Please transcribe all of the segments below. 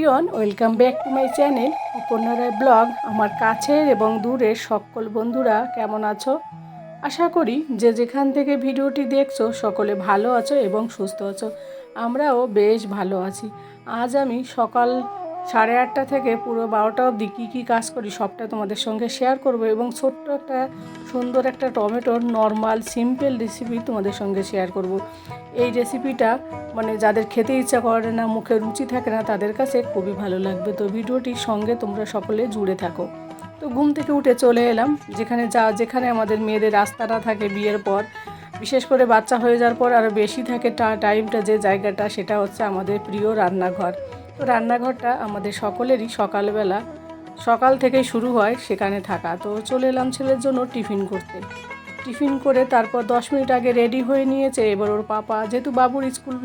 Everyone welcome back to my channel উপনারায় Ray blog আমার কাছের এবং দূরের সকল বন্ধুরা কেমন আছো? আশা করি যে যেখান থেকে ভিডিওটি দেখছ, সকলে ভালো আছো এবং সুস্থ আছো। আমরাও বেশ ভালো আছি। আজ আমি সকাল সাড়ে আটটা থেকে পুরো বারোটা অবধি কী কী কাজ করি সবটা তোমাদের সঙ্গে শেয়ার করব এবং ছোট্ট একটা সুন্দর একটা টমেটোর নর্মাল সিম্পল রেসিপি তোমাদের সঙ্গে শেয়ার করব। এই রেসিপিটা মানে যাদের খেতে ইচ্ছা করে না, মুখে রুচি থাকে না, তাদের কাছে খুবই ভালো লাগবে। তো ভিডিওটির সঙ্গে তোমরা সকলে জুড়ে থাকো। তো ঘুম থেকে উঠে চলে এলাম, যেখানে যা, যেখানে আমাদের মেয়েদের রাস্তাটা থাকে বিয়ের পর। বিশেষ করে বাচ্চা হয়ে যাওয়ার পর আরও বেশি থাকে টাইমটা যে জায়গাটা, সেটা হচ্ছে আমাদের প্রিয় রান্নাঘর। তো রান্নাঘরটা আমাদের সকলেরই সকালবেলা, সকাল থেকেই শুরু হয় সেখানে থাকা। তো চলে এলাম ছেলের জন্য টিফিন করতে। টিফিন করে তারপর দশ মিনিট আগে রেডি হয়ে নিয়েছে। এবার ওর পাপা, যেহেতু বাবুর স্কুল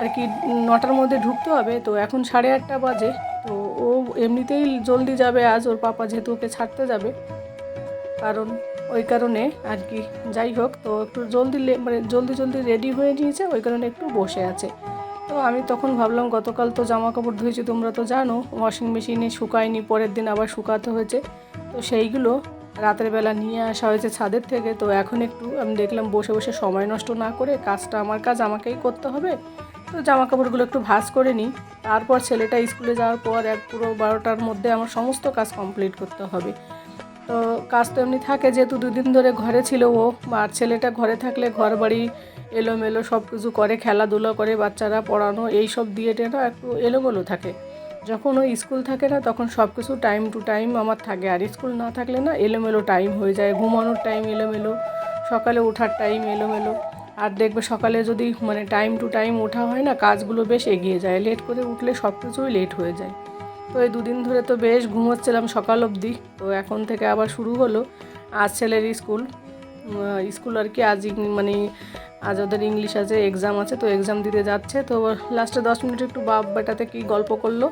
আর কি নটার মধ্যে ঢুকতে হবে, তো এখন সাড়ে আটটা বাজে। তো ও এমনিতেই জলদি যাবে, আজ ওর পাপা যেহেতু ওকে ছাড়তে যাবে। কারণ, ওই কারণে আর কি। যাই হোক, তো একটু জলদি মানে জলদি জলদি রেডি হয়ে নিয়েছে, ওই কারণে একটু বসে আছে। তো আমি তখন ভাবলাম, গতকাল তো জামা কাপড় ধুয়েছি, তোমরা তো জানো ওয়াশিং মেশিনে শুকায়নি, পরের দিন আবার শুকাতে হয়েছে। তো সেইগুলো রাতের বেলা নিয়ে আসা হয়েছে ছাদের থেকে। তো এখন একটু আমি দেখলাম, বসে বসে সময় নষ্ট না করে কাজটা আমার কাজ, আমাকেই করতে হবে। তো জামা কাপড়গুলো একটু ভাঁজ করে নিই। তারপর ছেলেটা স্কুলে যাওয়ার পর এক পুরো বারোটার মধ্যে আমার সমস্ত কাজ কমপ্লিট করতে হবে। তো কাজ তো এমনি থাকে, যেহেতু দুদিন ধরে ঘরে ছিল ও, আর ছেলেটা ঘরে থাকলে ঘর বাড়ি এলোমেলো সব কিছু করে, খেলাধুলা করে, বাচ্চারা পড়ানো এই সব দিয়ে টেনা একটু এলোমেলো থাকে। যখন ওই স্কুল থাকে না, তখন সব কিছু টাইম টু টাইম আমার থাকে। আর স্কুল না থাকলে না এলোমেলো টাইম হয়ে যায়। ঘুমানোর টাইম এলোমেলো, সকালে ওঠার টাইম এলোমেলো। আর দেখবে সকালে যদি মানে টাইম টু টাইম ওঠা হয় না, কাজগুলো বেশ এগিয়ে যায়। লেট করে উঠলে সব কিছুই লেট হয়ে যায়। তো এই দুদিন ধরে তো বেশ ঘুমোচ্ছিলাম সকাল অবধি। তো এখন থেকে আবার শুরু হলো। আজ ছেলের স্কুল। স্কুল আর কি আজ মানে আজ ওদের ইংলিশ আছে এক্সাম আছে, তো এক্সাম দিতে যাচ্ছে। তো লাস্টে দশ মিনিট একটু বাপ বেটাতে কি গল্প করল,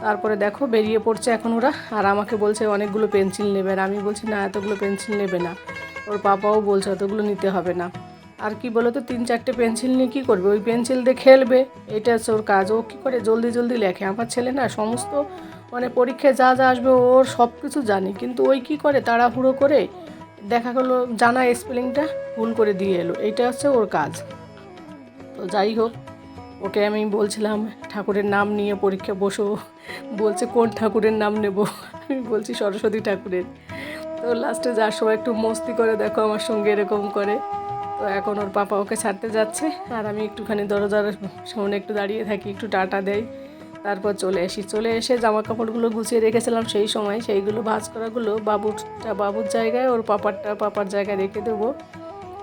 তারপরে দেখো বেরিয়ে পড়ছে এখন ওরা। আর আমাকে বলছে, অনেকগুলো পেন্সিল নেবে। আর আমি বলছি, না, এতগুলো পেন্সিল নেবে না। ওর পাপাও বলছে, অতগুলো নিতে হবে না। আর কি বলো তো তিন চারটে পেন্সিল নিয়ে কী করবে? ওই পেন্সিল দিয়ে খেলবে, এটা হচ্ছে ওর কাজ। ও কী করে? জলদি জলদি লেখে। আমার ছেলে না, সমস্ত মানে পরীক্ষায় যা যা আসবে ওর সব কিছু জানি। কিন্তু ওই কী করে, তাড়াহুড়ো করে দেখা গেলো, জানা স্পেলিংটা ভুল করে দিয়ে এলো। এইটা হচ্ছে ওর কাজ। তো যাই হোক, ওকে আমি বলছিলাম, ঠাকুরের নাম নিয়ে পরীক্ষা বসো। বলছে, কোন ঠাকুরের নাম নেব? আমি বলছি, সরস্বতী ঠাকুরের। তো লাস্টে যার সময় একটু মস্তি করে দেখো আমার সঙ্গে এরকম করে। তো এখন ওর পাপা ওকে ছাড়তে যাচ্ছে। আর আমি একটুখানি দরজার সামনে একটু দাঁড়িয়ে থাকি, একটু টাটা দেই। তারপর চলে আসি। চলে এসে জামা কাপড়গুলো গুছিয়ে রেখেছিলাম সেই সময়। সেইগুলো ভাঁজ করাগুলো বাবুরটা, বাবুর জায়গায়, ওর পাপারটা পাপার জায়গায় রেখে দেবো।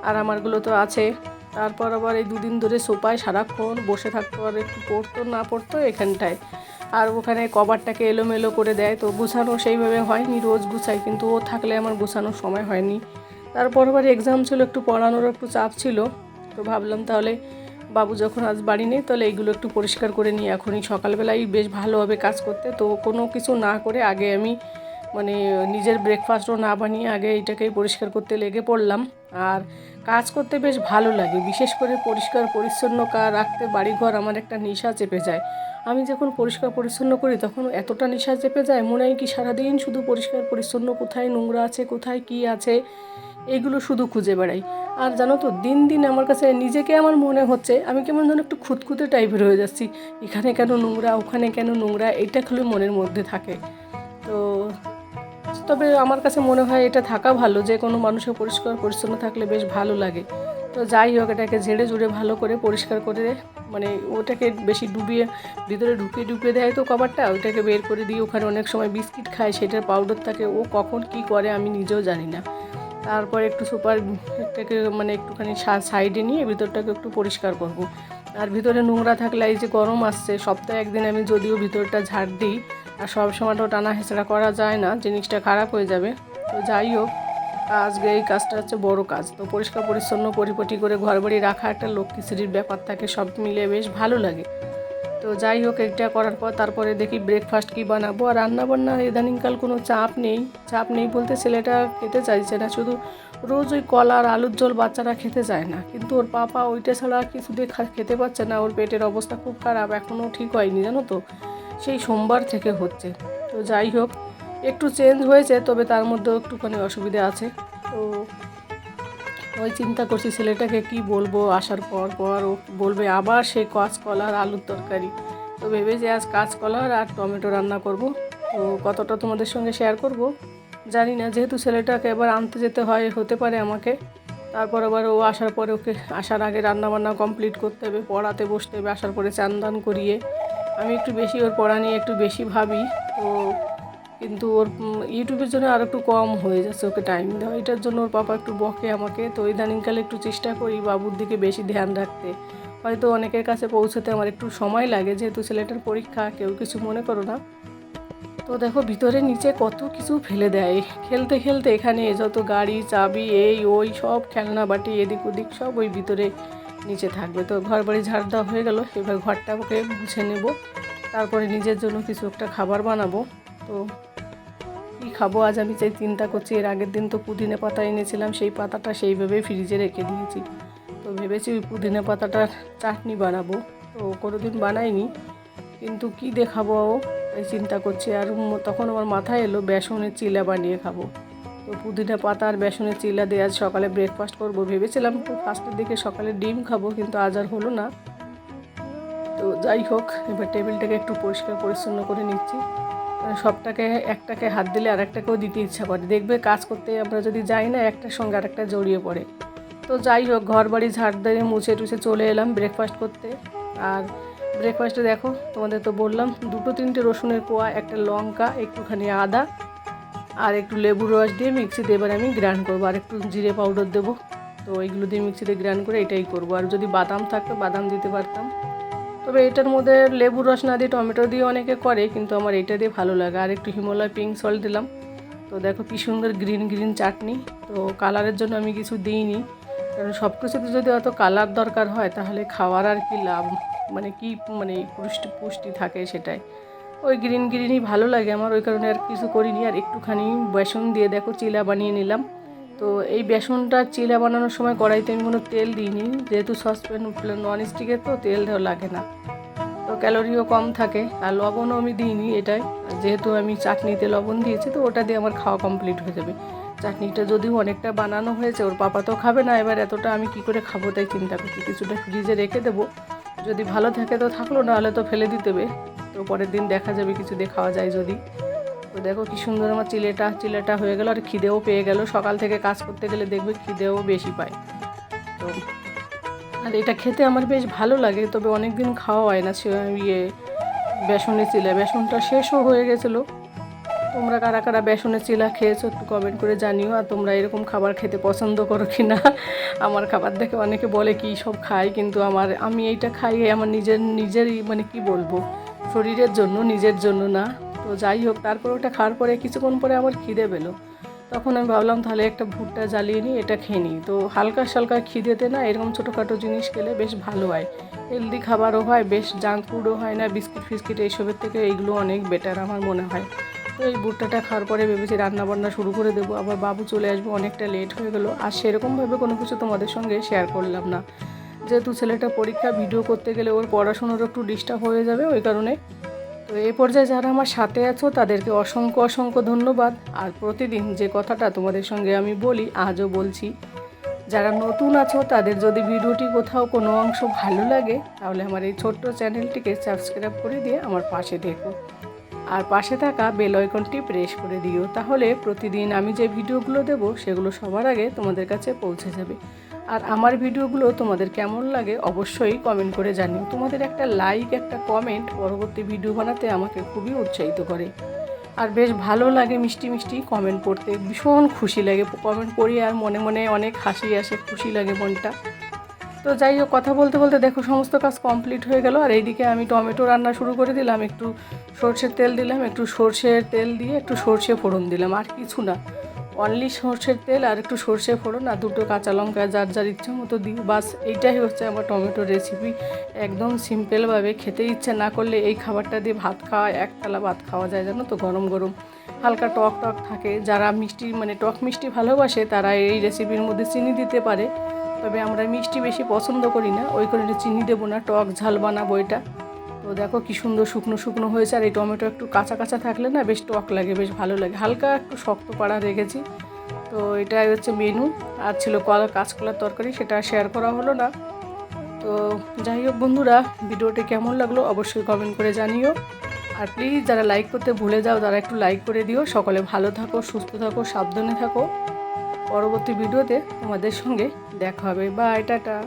আর আমারগুলো তো আছে। তারপর আবার এই দুদিন ধরে সোপায় সারাক্ষণ বসে থাকতো আর একটু পড়তো, না পড়তো এখানটায়। আর ওখানে কভারটাকে এলোমেলো করে দেয়। তো গুছানো সেইভাবে হয়নি, রোজ গুছাই, কিন্তু ও থাকলে আমার গুছানোর সময় হয়নি। তারপর আবার এক্সাম ছিল, একটু পড়ানোর একটু চাপ ছিল। তো ভাবলাম তাহলে বাবু যখন আজ বাড়ি নেই, তাহলে এইগুলো একটু পরিষ্কার করে নিই। এখনই সকালবেলাই বেশ ভালোভাবে কাজ করতে। তো কোনো কিছু না করে আগে আমি মানে নিজের ব্রেকফাস্টও না বানিয়ে আগে এটাকেই পরিষ্কার করতে লেগে পড়লাম। আর কাজ করতে বেশ ভালো লাগে। বিশেষ করে পরিষ্কার পরিচ্ছন্ন রাখতে বাড়িঘর আমার একটা নেশা চেপে যায়। আমি যখন পরিষ্কার পরিচ্ছন্ন করি, তখন এতটা নেশা চেপে যায়, মনে হয় কি সারাদিন শুধু পরিষ্কার পরিচ্ছন্ন কোথায় নোংরা আছে, কোথায় কি আছে। এগুলো শুধু খুঁজে বেড়াই। আর জানো তো, দিন দিন আমার কাছে নিজেকে আমার মনে হচ্ছে, আমি কেমন যেন একটু খুঁতখুঁতে টাইপের হয়ে যাচ্ছি। এখানে কেন নোংরা, ওখানে কেন নোংরা, এটা খালি মনের মধ্যে থাকে। তো তবে আমার কাছে মনে হয় এটা থাকা ভালো যে কোনো মানুষের পরিষ্কার পরিচ্ছন্ন থাকলে বেশ ভালো লাগে। তো যাই হোক, এটাকে ঝেড়ে ঝুড়ে ভালো করে পরিষ্কার করে মানে ওটাকে বেশি ডুবিয়ে, ভিতরে ঢুকিয়ে ঢুকিয়ে দেয় তো কভারটা, ওইটাকে বের করে দিয়ে ওখানে অনেক সময় বিস্কিট খায়, সেটার পাউডার থাকে, ও কখন কি করে আমি নিজেও জানি না। তারপর একটু সুপার এটাকে মানে একটুখানি সাইডে নিয়ে ভিতরটাকে একটু পরিষ্কার করব। আর ভিতরে নোংরা থাকলে এই যে গরম আসছে, সপ্তাহে একদিন আমি যদিও ভিতরটা ঝাড় দিই, আর সব সময় তো টানা হেঁচড়া করা যায় না, জিনিসটা খারাপ হয়ে যাবে। তো যাই হোক, আজকে এই কাজটা হচ্ছে বড় কাজ। তো পরিষ্কার পরিচ্ছন্ন, পরিপটি করে ঘর বাড়ি রাখা একটা লক্ষ্মীশ্রীর ব্যাপার থাকে, সব মিলে বেশ ভালো লাগে। তো যাই হোক, এটা করার পর তারপরে দেখি ব্রেকফাস্ট কি বানাবো। আর রান্না বান্না ইদানিংকাল কোনো চাপ নেই চাপ নেই বলতে ছেলেটা খেতে চাইছে না, শুধু রোজ ওই কলা আর আলুর জল বাচ্চারা খেতে চায় না। কিন্তু ওর পাপা ওইটা ছাড়া কিছু দিয়ে খেতে পারছে না, ওর পেটের অবস্থা খুব খারাপ, এখনও ঠিক হয়নি, জানো তো? সেই সোমবার থেকে হচ্ছে। তো যাই হোক, একটু চেঞ্জ হয়েছে, তবে তার মধ্যেও একটুখানি অসুবিধা আছে। তো ওই চিন্তা করছি ছেলেটাকে কি বলব আসার পর পর ও বলবে আবার সেই কাঁচকলার আলুর তরকারি। তো ভেবেছি আজ কাঁচকলার আর টমেটো রান্না করব। তো কতটা তোমাদের সঙ্গে শেয়ার করব, জানি না। যেহেতু ছেলেটাকে এবার আনতে যেতে হয়, হতে পারে আমাকে। তারপর আবার ও আসার পরে ওকে আসার আগে রান্না বান্না কমপ্লিট করতে হবে, পড়াতে বসতে হবে, আসার পরে চান দান করিয়ে। আমি একটু বেশি ওর পড়া নিয়ে একটু বেশি ভাবি। তো কিন্তু ওর ইউটিউবের জন্য আর একটু কম হয়ে যাচ্ছে ওকে টাইম দেওয়া। এটার জন্য ওর পাপা একটু বকে আমাকে। তো ইদানিংকালে একটু চেষ্টা করি বাবুর দিকে বেশি ধ্যান রাখতে। হয়তো অনেকের কাছে পৌঁছতে আমার একটু সময় লাগে, যেহেতু ছেলেটার পরীক্ষা, কেউ কিছু মনে করো না। তো দেখো, ভিতরে নিচে কত কিছু ফেলে দেয়। খেলতে খেলতে এখানে যত গাড়ি, চাবি, এই, ওই সব খেলনা, বাটি, এদিক ওদিক সব ওই ভিতরে নিচে থাকবে। তো ঘর বাড়ি ঝাড় দেওয়া হয়ে গেল। এবার ঘরটা ওকে মুছে নেব। তারপরে নিজের জন্য কিছু একটা খাবার বানাবো। তো কী খাব? আজ আমি চাই চিন্তা করছি এর আগের দিন তো পুদিনা পাতা এনেছিলাম, সেই পাতাটা সেইভাবেই ফ্রিজে রেখে দিয়েছি। তো ভেবেছি ওই পুদিনা পাতাটার চাটনি বানাবো। তো কোনো দিন বানাইনি কিন্তু কি দেখাবো ও? এই চিন্তা করছি। আর তখন আমার মাথায় এলো, বেসনের চিলা বানিয়ে খাব। তো পুদিনা পাতা আর বেসনের চিলা দিয়ে আজ সকালে ব্রেকফাস্ট করব। ভেবেছিলাম তো ফার্স্টের দিকে সকালে ডিম খাব, কিন্তু আজ আর হলো না। তো যাই হোক, এবার টেবিলটাকে একটু পরিষ্কার পরিচ্ছন্ন করে নিচ্ছি। সবটাকে, একটাকে হাত দিলে আরেকটাকেও দিতে ইচ্ছা করে। দেখবে কাজ করতে আমরা যদি যাই না, একটার সঙ্গে আরেকটা জড়িয়ে পড়ে। তো যাই হোক ঘর বাড়ি ঝাড় দিয়ে মুছে টুছে চলে এলাম ব্রেকফাস্ট করতে। আর ব্রেকফাস্টে দেখো, তোমাদের তো বললাম, দুটো তিনটে রসুনের কোয়া, একটা লঙ্কা, একটুখানি আদা, আর একটু লেবুর রস দিয়ে মিক্সিতে এবার আমি গ্রাইন্ড করব। আর একটু জিরে পাউডার দেবো। তো এইগুলো দিয়ে মিক্সিতে গ্রাইন্ড করে এটাই করব। আর যদি বাদাম থাকতো বাদাম দিতে পারতাম। তবে এটার মধ্যে লেবুর রস না দিয়ে টমেটো দিয়ে অনেকে করে, কিন্তু আমার এটা দিয়ে ভালো লাগে। আর একটু হিমালয় পিঙ্ক সল্ট দিলাম। তো দেখো কি সুন্দর গ্রিন গ্রিন চাটনি। তো কালারের জন্য আমি কিছু দিইনি। কারণ সব কিছুতে যদি অত কালার দরকার হয়, তাহলে খাওয়ার আর কি লাভ? মানে কি মানে পুষ্টি পুষ্টি থাকে সেটাই। ওই গ্রিন গ্রিনই ভালো লাগে। আমার ওই কারণে আর কিছু করিনি। আর একটুখানি বেসন দিয়ে দেখো, চিলা বানিয়ে নিলাম। তো এই বেসনটা চিলা বানানোর সময় কড়াইতে আমি কোনো তেল দিইনি। যেহেতু সসপ্যান নন স্টিকের তো তেল লাগে না। তো ক্যালোরিও কম থাকে, আর লবণও আমি দিইনি এটাই। যেহেতু আমি চাটনিতে লবণ দিয়েছি, তো ওটা দিয়ে আমার খাওয়া কমপ্লিট হয়ে যাবে। চাটনিটা যদিও অনেকটা বানানো হয়েছে, ওর পাপা তো খাবে না, এবার এতটা আমি কি করে খাব তাই চিন্তা করছি। কিছুটা ফ্রিজে রেখে দেবো। যদি ভালো থাকে তো থাকল না হলে তো ফেলে দিতে হবে। তো পরের দিন দেখা যাবে, কিছু দিয়ে খাওয়া যায় যদি। তো দেখো কি সুন্দর আমার চিলেটা চিলেটা হয়ে গেল আর খিদেও পেয়ে গেল। সকাল থেকে কাজ করতে গেলে দেখবে খিদেও বেশি পায়। তো, আর এটা খেতে আমার বেশ ভালো লাগে, তবে অনেক দিন খাওয়া হয় না ইয়ে বেসনের চিলা। বেসনটা শেষও হয়ে গেছিল। তোমরা কারা কারা বেসনের চিলা খেয়েছো একটু কমেন্ট করে জানিও, আর তোমরা এরকম খাবার খেতে পছন্দ করো কি না? আমার খাবার দেখে অনেকে বলে কি সব খাই, কিন্তু আমার, আমি এইটা খাই, আমার নিজের, নিজেরই মানে কি বলব? শরীরের জন্য, নিজের জন্য না। তো যাই হোক, তারপর ওটা খাওয়ার পরে কিছুক্ষণ পরে আমার খিদে পেল। তখন আমি ভাবলাম, তাহলে একটা ভুট্টা জ্বালিয়ে নিই, এটা খেয়ে নিই। তো হালকা সালকা খিদেতে না এরকম ছোটোখাটো জিনিস খেলে বেশ ভালো হয়। হেলদি খাবারও হয়, বেশ জাঙ্ক ফুডও হয় না, বিস্কিট ফিস্কিট এইসবের থেকে এইগুলো অনেক বেটার আমার মনে হয়। তো এই ভুট্টাটা খাওয়ার পরে ভেবেছি রান্না বান্না শুরু করে দেবো, আবার বাবু চলে আসব, অনেকটা লেট হয়ে গেলো। আর সেরকমভাবে কোনো কিছু তোমাদের সঙ্গে শেয়ার করলাম না। যেহেতু ছেলেটা পরীক্ষা ভিডিও করতে গেলে ওর পড়াশোনার একটু ডিস্টার্ব হয়ে যাবে, ওই কারণে এই পর্যায়ে যারা আমার সাথে আছো, তাদেরকে অসংখ্য অসংখ্য ধন্যবাদ। আর প্রতিদিন যে কথাটা তোমাদের সঙ্গে আমি বলি, আজও বলছি, যারা নতুন আছো, তাদের যদি ভিডিওটি কোথাও কোনো অংশ ভালো লাগে, তাহলে আমার এই ছোট্ট চ্যানেলটিকে সাবস্ক্রাইব করে দিয়ে আমার পাশে দেখো আর পাশে থাকা বেল আইকনটি প্রেস করে দিও, তাহলে প্রতিদিন আমি যে ভিডিওগুলো দেব, সেগুলো সবার আগে তোমাদের কাছে পৌঁছে যাবে। আর আমার ভিডিওগুলো তোমাদের কেমন লাগে অবশ্যই কমেন্ট করে জানিও। তোমাদের একটা লাইক একটা কমেন্ট পরবর্তী ভিডিও বানাতে আমাকে খুবই উৎসাহিত করে। আর বেশ ভালো লাগে মিষ্টি মিষ্টি কমেন্ট পড়তে ভীষণ খুশি লাগে কমেন্ট পড়ি আর মনে মনে অনেক হাসি আসে, খুশি লাগে মনটা। তো যাই হোক, কথা বলতে বলতে দেখো সমস্ত কাজ কমপ্লিট হয়ে গেল। আর এইদিকে আমি টমেটো রান্না শুরু করে দিলাম, একটু সর্ষের তেল দিলাম, একটু সর্ষের তেল দিয়ে একটু সর্ষে ফোড়ন দিলাম, আর কিছু না। অনলি সর্ষের তেল আর একটু সর্ষে ফোড়ন আর দুটো কাঁচা লঙ্কা যার যার ইচ্ছে মতো দিই বাস এইটাই হচ্ছে আমার টমেটো রেসিপি একদম সিম্পলভাবে খেতে ইচ্ছে না করলে এই খাবারটা দিয়ে ভাত খাওয়া, একতলা ভাত খাওয়া যায় জানো তো, গরম গরম। হালকা টক টক থাকে। যারা মিষ্টি মানে টক মিষ্টি ভালোবাসে তারা এই রেসিপির মধ্যে চিনি দিতে পারে। তবে আমরা মিষ্টি বেশি পছন্দ করি না। ওই কারণে চিনি দেবো না, টক ঝাল বানাবো এটা। তো দেখো কি সুন্দর শুকনো শুকনো হয়েছে, আর এই টমেটো একটু কাঁচা কাঁচা থাকলে না বেশ টক লাগে, বেশ ভালো লাগে। হালকা একটু শক্ত পাড়া রেখেছি। তো এটাই হচ্ছে মেনু আর ছিল কলা কাঁচকলার তরকারি, সেটা শেয়ার করা হলো না। তো যাই হোক বন্ধুরা, ভিডিওটি কেমন লাগল অবশ্যই কমেন্ট করে জানিও। আর প্লিজ যারা লাইক করতে ভুলে যাও, তারা একটু লাইক করে দিও। সকলে ভালো থাকো, সুস্থ থাকো, সাবধানে থাকো। পরবর্তী ভিডিওতে তোমাদের সঙ্গে দেখা হবে। Bye tata.